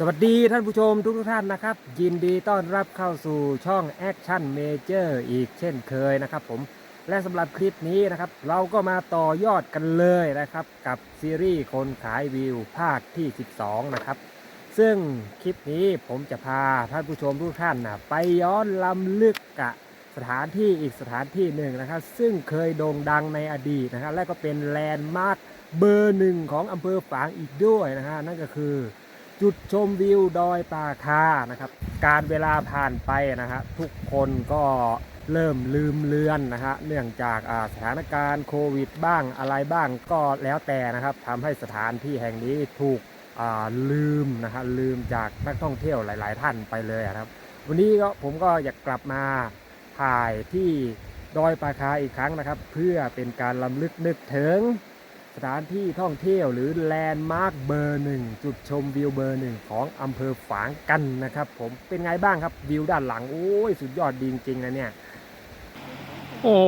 สวัสดีท่านผู้ชมทุกท่านนะครับ ยินดีต้อนรับเข้าสู่ช่อง Action Major อีกเช่นเคยนะครับผมและสำหรับคลิปนี้นะครับ เราก็มาต่อยอดกันเลยนะครับ กับซีรีส์คนขายวิวภาคที่ 12 นะครับ ซึ่งคลิปนี้ผมจะพาท่านผู้ชมทุกท่านนะไปย้อนลำลึกกะสถานที่อีกสถานที่หนึ่งนะครับ ซึ่งเคยโด่งดังในอดีตนะครับ และก็เป็นแลนด์มาร์คเบอร์หนึ่งของอำเภอฝางอีกด้วยนะฮะนั่นก็คือ จุดชมวิวดอยปาคานะครับ การเวลาผ่านไปนะฮะทุกคนก็เริ่มลืมเลือนนะฮะเนื่องจากาสถานการณ์โควิดบ้างอะไรบ้างก็แล้วแต่นะครับทำให้สถานที่แห่งนี้ถูกลืมนะฮะลืมจากนักท่องเที่ยวหลาย ๆ ท่านไปเลยครับ วันนี้ก็ผมก็อยากกลับมาถ่ายที่ดอยปาคาอีกครั้งนะครับ เพื่อเป็นการลำลึกนึกถึง สถานที่ท่องเที่ยวหรือแลนด์มาร์คเบอร์หนึ่งจุดชมวิวเบอร์หนึ่งของอำเภอฝางกันนะครับ ผมเป็นไงบ้างครับวิวด้านหลังโอ้ยสุดยอดดีจริงๆนะเนี่ย โอ้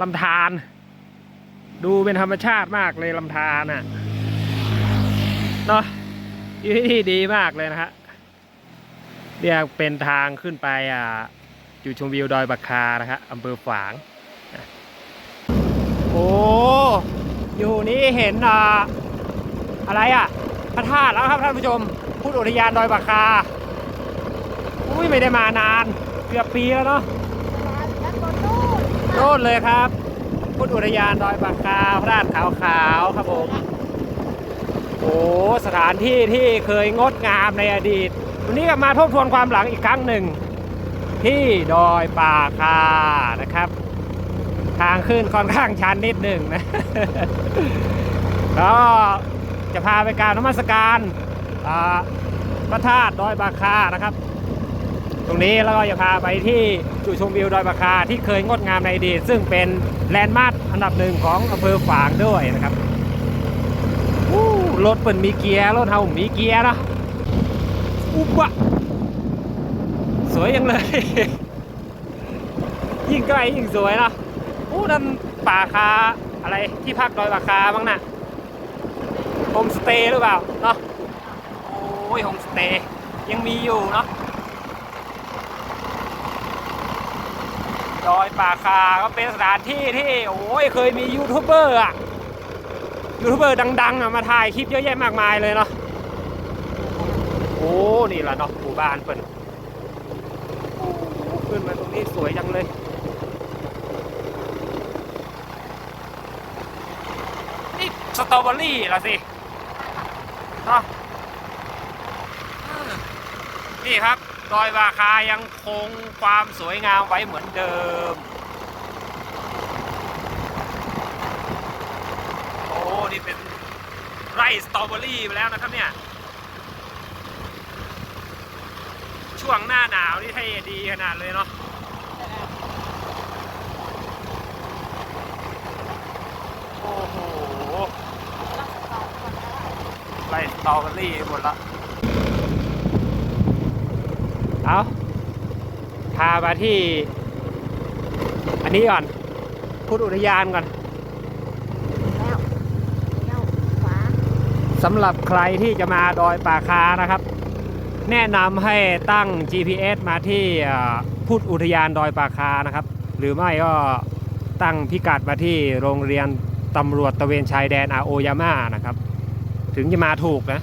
ลำธารดูเป็นธรรมชาติมากเลยลำธารน่ะเนาะที่ดีมากเลยนะฮะเรียกเป็นทางขึ้นไปอ่าจุดชมวิวดอยบักคานะครับอำเภอฝาง อ้อยู่นี่เห็นอ่าอะไรอะพระธาตุแล้วครับท่านผู้ชมพุทธอุทยานดอยปากคาอุ้ยไม่ได้มานาน เกือบปีแล้วเนาะโน่นเลยครับ พุทธอุทยานดอยปากคาพระธาตุขาวขาวๆครับผมโอ้สถานที่ที่เคยงดงามในอดีต วันนี้ก็มาทบทวนความหลังอีกครั้งหนึ่ง ที่ดอยปาคานะครับ ทางขึ้นค่อนข้างชันนิดหนึ่งนะแล้วจะพาไปกรารนมัสการพระธาตุดอยบาคานะครับ ตรงนี้แล้วก็จะพาไปที่จุดชมวิวดอยบาคาที่เคยงดงามในอดีตซึ่งเป็นแลนด์มาร์คอันดับหนึ่งของอำเภอฝางด้วยนะครับรถเปิดมีเกียร์รถเฮามีเกียร์นะอุบะสวยยังเลย ยิ่งใกล้ยิ่งสวยนะ อ้นั่นป่าคาอะไรที่พักดอยป่าคาบ้างนะโฮมสเตย์หรือเปล่าเนาะโอ้ยโฮมสเตย์ยังมีอยู่เนาะดอยป่าคาก็เป็นสถานที่ที่โอ้ยเคยมียูทูบเบอร์อะยูทูบเบอร์ดังๆอะมาถ่ายคลิปเยอะแยะมากมายเลยเนาะโอ้นี่แหละเนาะหมู่บ้านเปิ่นขึ้นมาตรงนี้สวยจังเลย นี่ สตรอเบอรี่ละสิเนาะอืมนี่ครับ ดอยบาคายังคงความสวยงามไว้เหมือนเดิม โอ้ นี่เป็นไร่สตรอเบอรี่ไปแล้วนะครับเนี่ย ช่วงหน้าหนาวนี่ให้ดีขนาดเลยเนาะ โอ้โห ไล่สตรอเบอรี่หมดละ เอาพามาที่ อันนี้ก่อน พุทธอุทยานก่อน แล้วแล้วขวาสำหรับใครที่จะมาดอยป่าคานะครับ แนะนำให้ตั้ง GPS มาที่อ่าพุทธอุทยานดอยป่าคานะครับ หรือไม่ก็ตั้งพิกัดมาที่โรงเรียนตำรวจตระเวนชายแดนอาโอยาม่านะครับ ถึงจะมาถูกนะ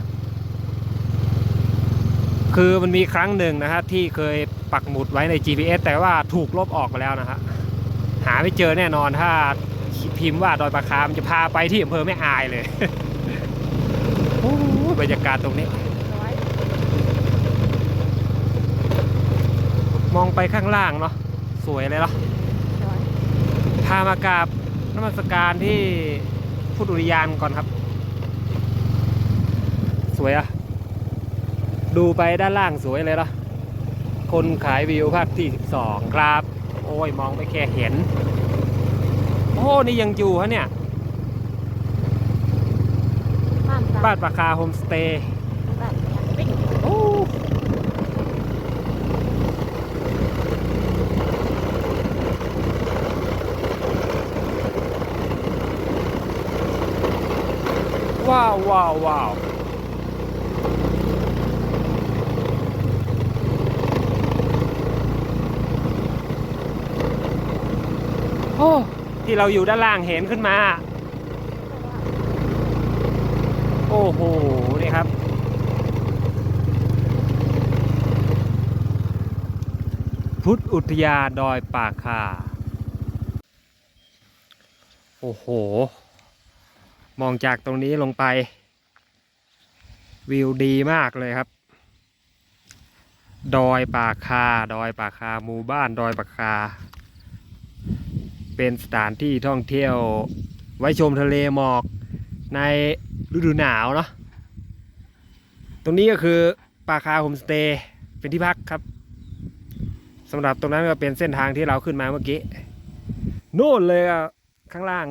คือมันมีครั้งหนึ่งนะฮะที่เคยปักหมุดไว้ใน GPS แต่ว่าถูกลบออกไปแล้วนะฮะหาไม่เจอแน่นอนถ้าพิมพ์ว่าดอยปลาคามนจะพาไปที่อำเภอแม่อายเลยโอ้โหบรรยากาศตรงนี้สวยมองไปข้างล่างเนาะสวยเลยเนาะสวยพามากราบนมัสการที่พุทธอุทยานก่อนครับส วยอะดูไปด้านล่างสวยเลยเนาะคนขายวิวภาคที่ 12 ครับ โอ้ยมองไปแค่เห็น โอ้นี่ยังอยู่ฮะเนี่ยบ้านตาบ้านปาคาโฮมสเตย์บ้านยังปิ๊กโอ้ว้าวว้าวว้าว โอ้ ที่เราอยู่ด้านล่างเห็นขึ้นมา โอ้โห นี่ครับ พุทธอุทยาดอยป่าคา โอ้โห มองจากตรงนี้ลงไป วิวดีมากเลยครับ ดอยป่าคา ดอยป่าคาหมู่บ้านดอยป่าคา เป็นสถานที่ท่องเที่ยว ไว้ชมทะเลหมอกในฤดูหนาวเนาะตรงนี้ก็คือปาคาโฮมสเตย์เป็นที่พักครับสำหรับตรงนั้นก็เป็นเส้นทางที่เราขึ้นมาเมื่อกี้โน่นเลยข้างล่าง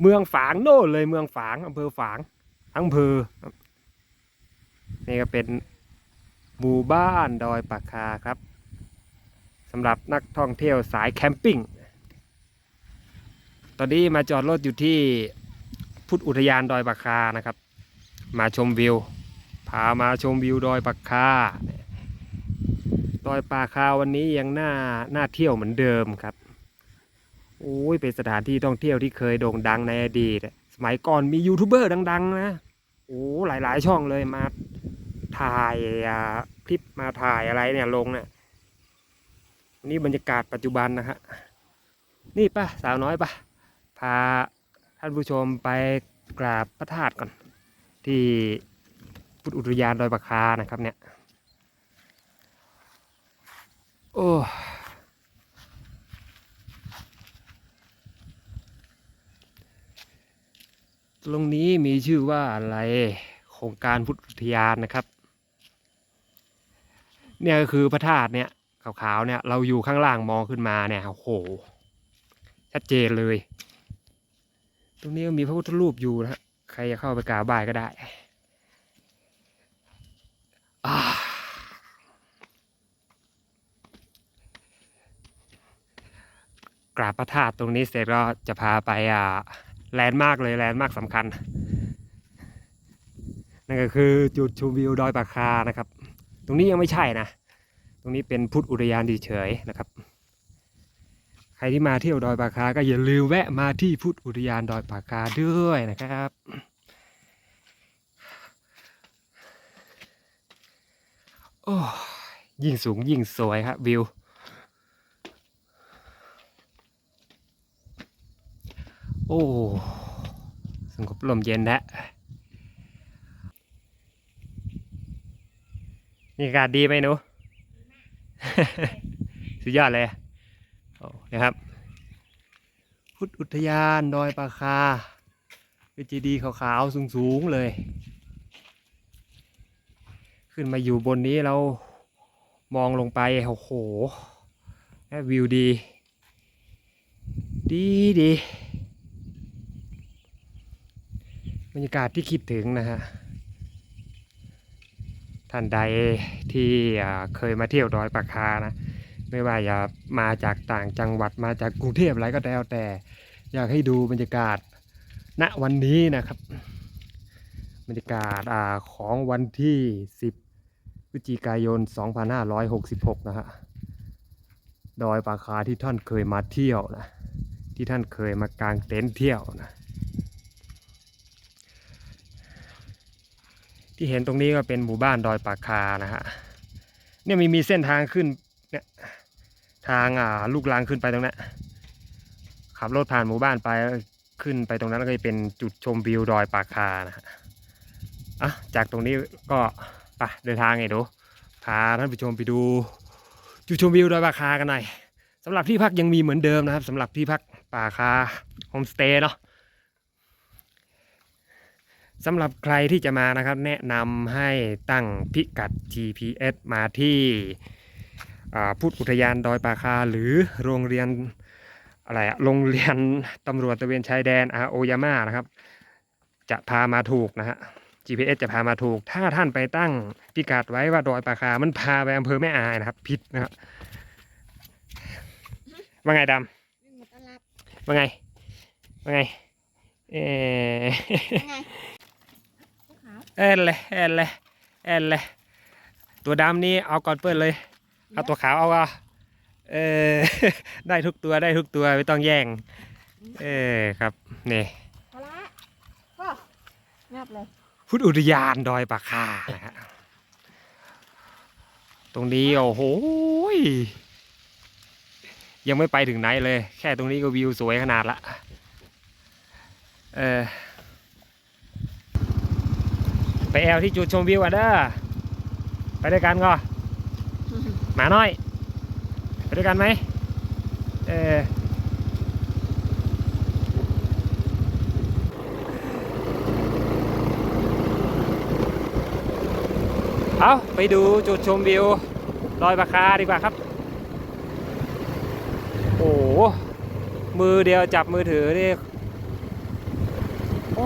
เมืองฝางโน่นเลยเมืองฝางอำเภอฝางอำเภอนี่ก็เป็นหมู่บ้านดอยปากคาครับ สำหรับนักท่องเที่ยวสายแคมปิ้ง ตอนนี้มาจอดรถอยู่ที่พุทธอุทยานดอยปากคานะครับ มาชมวิว พามาชมวิวดอยปากคา ดอยปากคาวันนี้ยังน่าน่าเที่ยวเหมือนเดิมครับโอ้ยเป็นสถานที่ท่องเที่ยวที่เคยโด่งดังในอดีต สมัยก่อนมียูทูบเบอร์ดัง ๆ นะ โอ้หลาย ๆ ช่องเลยมาถ่ายคลิปมาถ่ายอะไรเนี่ยลงเนี่ย นี่บรรยากาศปัจจุบันนะฮะ นี่ป่ะสาวน้อยป่ะ พาท่านผู้ชมไปกราบพระธาตุก่อน ที่พุทธอุทยานดอยปากคานะครับเนี่ย โอ้ตรงนี้มีชื่อว่าอะไรโครงการพุทธอุทยานนะครับ เนี่ยก็คือพระธาตุเนี่ย ขาวๆเนี่ยเราอยู่ข้างล่างมองขึ้นมาเนี่ยโอ้โหชัดเจนเลย ตรงนี้ก็มีพระพุทธรูปอยู่นะใครจะเข้าไปกราบไหว้ก็ได้กราบพระธาตุตรงนี้เสร็จก็จะพาไปอ่าแลนด์มากเลยแลนด์มากสำคัญ นั่นก็คือจุดชมวิวดอยปากคานะครับ ตรงนี้ยังไม่ใช่นะ ตรงนี้เป็นพุทธอุทยานเฉยๆนะครับ ใครที่มาเที่ยวดอยปากคา ก็อย่าลืมแวะมาที่พุทธอุทยานดอยปากคาด้วยนะครับ โอ้ยยิ่งสูงยิ่งสวยครับวิว โอ้สงบลมเย็นแล้วนี่อากาศดีไหมหนู สุดยอดเลยนะครับ พุทธอุทยานดอยปาคา เป็นเจดีย์ขาวๆสูงๆเลย ขึ้นมาอยู่บนนี้เรามองลงไปโอ้โหวิวดี ดีดีบรรยากาศที่คิดถึงนะฮะ ท่านใดที่เคยมาเที่ยวดอยปากคานะไม่ว่าจะมาจากต่างจังหวัดมาจากกรุงเทพอะไรก็แล้วแต่ อยากให้ดูบรรยากาศณวันนี้นะครับ บรรยากาศอาของวันที่ 10พฤศจิกายน 2566 นะฮะดอยปากคาที่ท่านเคยมาเที่ยวนะที่ท่านเคยมากางเต็นท์เที่ยวนะ ที่เห็นตรงนี้ก็เป็นหมู่บ้านดอยปากคานะฮะเนี่ยมีมีเส้นทางขึ้นเนี่ยทางอ่าลูกลังขึ้นไปตรงนั้นขับรถผ่านหมู่บ้านไปขึ้นไปตรงนั้นก็จะเป็นจุดชมวิวดอยปากคานะฮะอะจากตรงนี้ก็ไปเดินทางไงดูพาท่านผู้ชมไปดูจุดชมวิวดอยปากคากันหน่อยสำหรับที่พักยังมีเหมือนเดิมนะครับสำหรับที่พักป่าคาโฮมสเตย์เนาะ สำหรับใครที่จะมานะครับ แนะนำให้ตั้งพิกัด GPS มาที่อ่าพุทธอุทยานดอยปาคา หรือโรงเรียนอะไรอะโรงเรียนตำรวจตระเวนชายแดนอาโอยาม่านะครับ จะพามาถูกนะฮะ GPS จะพามาถูก ถ้าท่านไปตั้งพิกัดไว้ว่าดอยปาคา มันพาไปอำเภอแม่อายนะครับ ผิดนะครับว่าไงดวิ่งมาต้อนรับำว่าไงว่าไงเออยังไงภู เขาเอ็นเลยเอ็นเลยเอ็นเลยตัวดำนี่เอาก่อนเปิดเลย เอาตัวขาวเอาอะเเออได้ทุกตัวได้ทุกตัวไม่ต้องแย่ง เออครับนี่เอาละก็งับเลยพุทธอุทยานดอยปากคานะฮะตรงนี้โอ้โหยยังไม่ไปถึงไหนเลย แค่ตรงนี้ก็วิวสวยขนาดละเออ ไปแอลที่จุดชมวิวอะเด้อไปด้วยกันก็หมาน้อย ไปด้วยกันไหมเออเอาไปดูจุดชมวิวดอยปะคาดีกว่าครับ โอ้โหมือเดียวจับมือถือนี่โอ้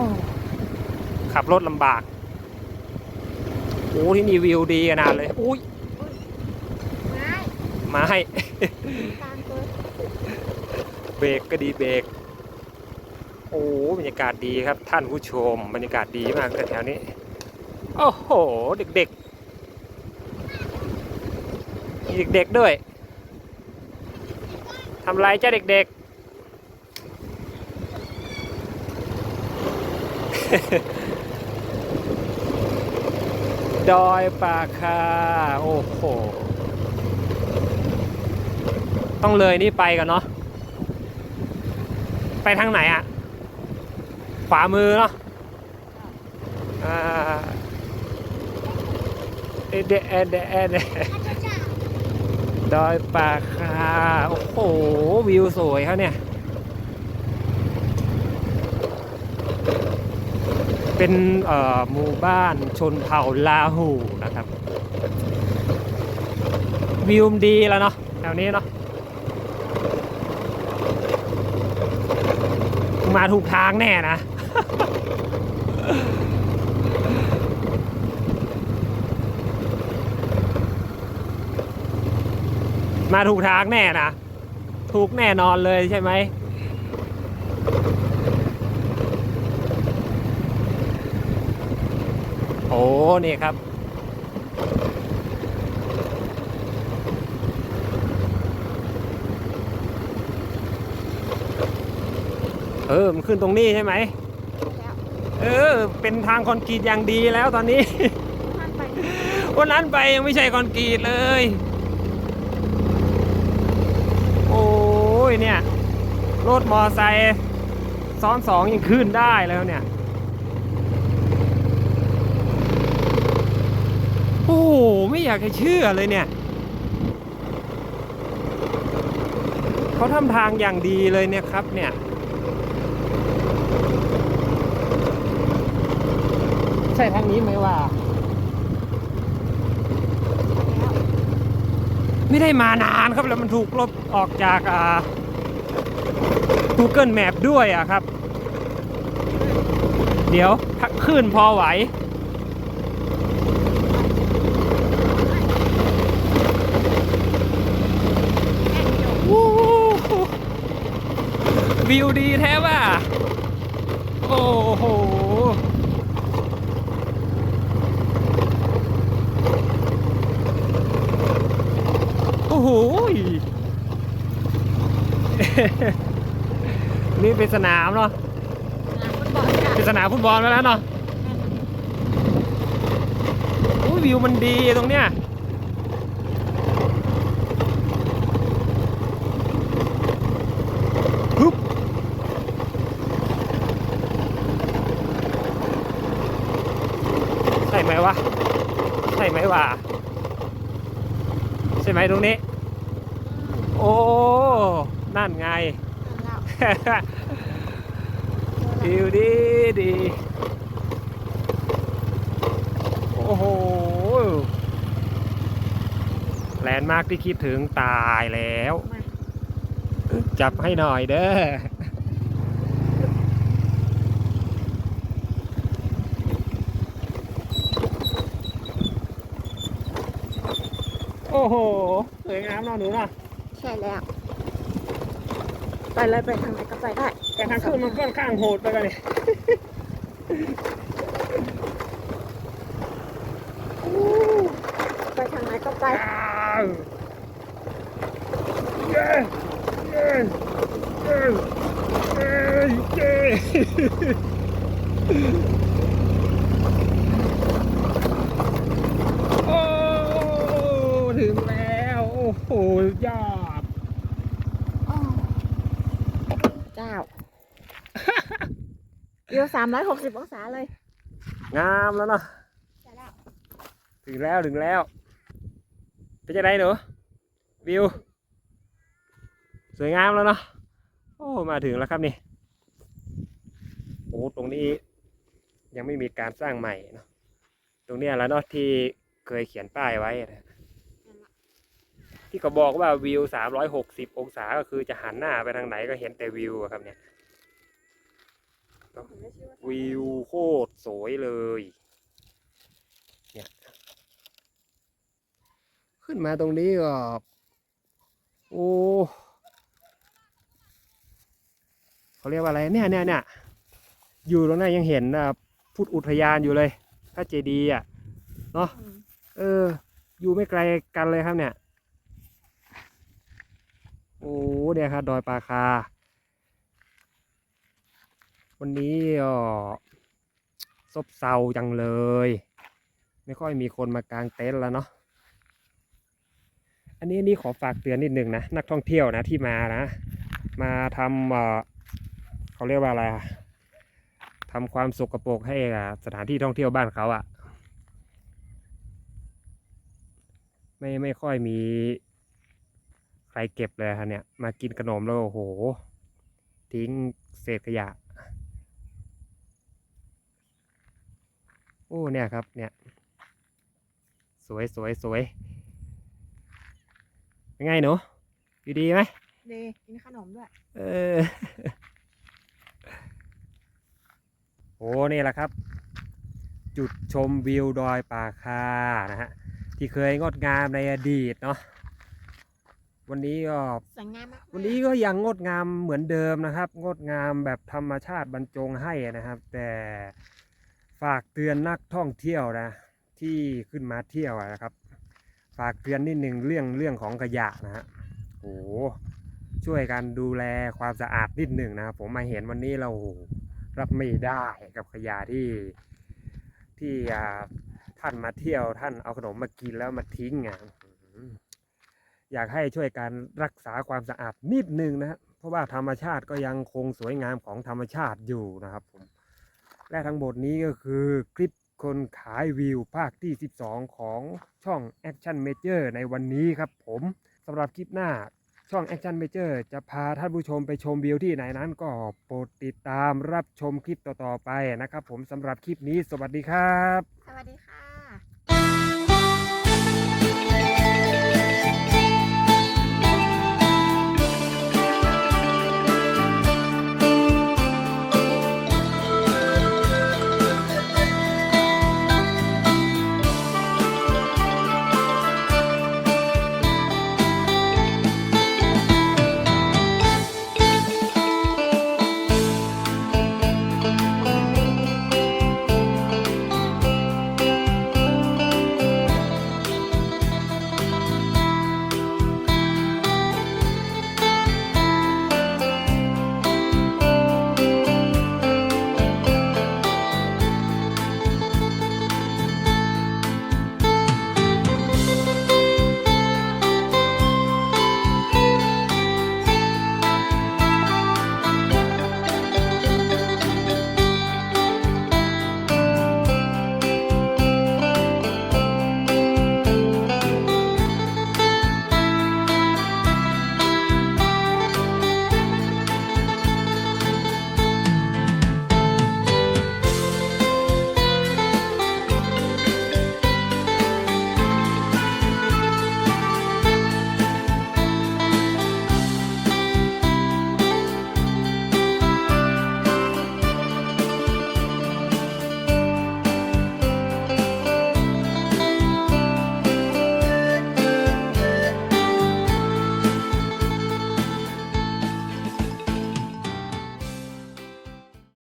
ขับรถลำบาก โอ้ที่นี่วิวดีขนาดเลยอุ้ยไม้มาให้เบรกก็ดีเบรกโอ้บรรยากาศดีครับท่านผู้ชม บรรยากาศดีมากแถวนี้โอ้โห เด็กๆมีเด็กๆด้วยทำไรจ้าเด็กๆ ดอยปากคา โอ้โห ต้องเลยนี่ไปกันเนาะ ไปทางไหนอะขวามือเนาะอ่าเอเดเอเดเอเดดอยปากคา โอ้โห วิวสวยเขาเนี่ย เป็นหมู่บ้านชนเผ่าลาหูนะครับวิวดีแล้วเนาะแถวนี้เนาะมาถูกทางแน่นะ มาถูกทางแน่นะ ถูกแน่นอนเลยใช่ไหม อ้นี่ครับ เออ มันขึ้นตรงนี้ใช่ไหมแล้วเออ เป็นทางคอนกรีตอย่างดีแล้วตอนนี้ท่านไปวันนั้นไปยังไม่ใช่คอนกรีตเลย โอ้ยเนี่ย รถมอไซค์ซ้อนสองยังขึ้นได้แล้วเนี่ย โอ้โห ไม่อยากจะเชื่อเลยเนี่ย เขาทำทางอย่างดีเลยเนี่ยครับเนี่ยใช่ทางนี้ไหมว่า ไม่ได้มานานครับแล้วมันถูกลบออกจากอ่า Google Map ด้วยอะครับ เดี๋ยวขึ้นพอไหวฮู้ วิวดีแท้ว่าโอ้โห โอ้โห นี่เป็นสนามเนาะงานฟุตบอลค่ะเป็นสนามฟุตบอลไปแล้วเนาะอุ้ยวิวมันดีตรงเนี้ย ฮึบใช่ไหมวะ ใช่ไหม วะใช่ไหมตรงนี้ โอ้ นั่นไงแล้วดีดีดี โอ้โห แลนด์มาร์กที่คิดถึงตายแล้วมาจับให้หน่อยเด้อ โอ้โหสวยงามเนาะหนูเนาะใช่แล้ว ไปเลยไปทางไหนก็ไปได้แต่ทางขึ้นมันค่อนข้างโหดไปกันเนี่ยไปทางไหนก็ไป อ้าวเย้เย้เย้เย้เย้โอ้ถึงแล้ว โอ้โหยอดอ้อเจ้าวิวสามร้อยหกสิบองศาเลย งามแล้วเนาะใช่แล้วถึงแล้วถึงแล้วเป็นยังไงหนูวิว สวยงามแล้วเนาะโอ้มาถึงแล้วครับนี่โอ้ตรงนี้ยังไม่มีการสร้างใหม่เนาะตรงเนี้ยแล้วเนาะที่เคยเขียนป้ายไว้นะ ที่เขาบอกว่าวิวสามร้อยหกสิบองศาก็คือจะหันหน้าไปทางไหนก็เห็นแต่วิวอะครับเนี่ยวิวโคตรสวยเลย เนี่ย ขึ้นมาตรงนี้ก็โอ้เขาเรียกว่าอะไรเนี่ยเนี่ยเนี่ยอยู่ตรงนั้นยังเห็นอะพุทธอุทยานอยู่เลยพระเจดีย์อะเนาะอืมเออ อยู่ไม่ไกลกันเลยครับเนี่ย โอ้เนี่ยครับดอยปาคา วันนี้ก็ซบเซาจังเลย ไม่ค่อยมีคนมากางเต็นท์แล้วเนาะอันนี้นี่ขอฝากเตือนนิดนึงนะนักท่องเที่ยวนะที่มานะ มาทำเอ่อเขาเรียกว่าอะไรทำความสกปรกให้สถานที่ท่องเที่ยวบ้านเขาอะไม่ไม่ค่อยมี ใครเก็บเลยครับเนี่ย มากินขนมแล้วโอ้โห ทิ้งเศษขยะ โอ้เนี่ยครับเนี่ย สวยสวยสวยยังไงหนูอยู่ดีไหมดีกินขนมด้วย เออโอ้นี่แหละครับ จุดชมวิวดอยป่าคานะฮะ ที่เคยงดงามในอดีตเนาะ วันนี้ก็สวยงามมากๆวันนี้ก็ยังงดงามเหมือนเดิมนะครับ งดงามแบบธรรมชาติบรรจงให้นะครับ แต่ฝากเตือนนักท่องเที่ยวนะ ที่ขึ้นมาเที่ยวอะนะครับ ฝากเตือนนิดหนึ่งเรื่องเรื่องของขยะนะฮะโอ้โหช่วยกันดูแลความสะอาดนิดหนึ่งนะครับผมมาเห็นวันนี้เราโอ้โหรับไม่ได้กับขยะที่ที่อ่าท่านมาเที่ยวท่านเอาขนมมากินแล้วมาทิ้งอะ อยากให้ช่วยกันรักษาความสะอาดนิดนึงนะฮะเพราะว่าธรรมชาติก็ยังคงสวยงามของธรรมชาติอยู่นะครับผมและทั้งหมดนี้ก็คือคลิปคนขายวิวภาคที่ 12 ของช่อง Action Major ในวันนี้ครับผมสำหรับคลิปหน้าช่อง Action Major จะพาท่านผู้ชมไปชมวิวที่ไหนนั้นก็โปรดติดตามรับชมคลิปต่อๆไปนะครับผมสำหรับคลิปนี้สวัสดีครับ สวัสดีค่ะ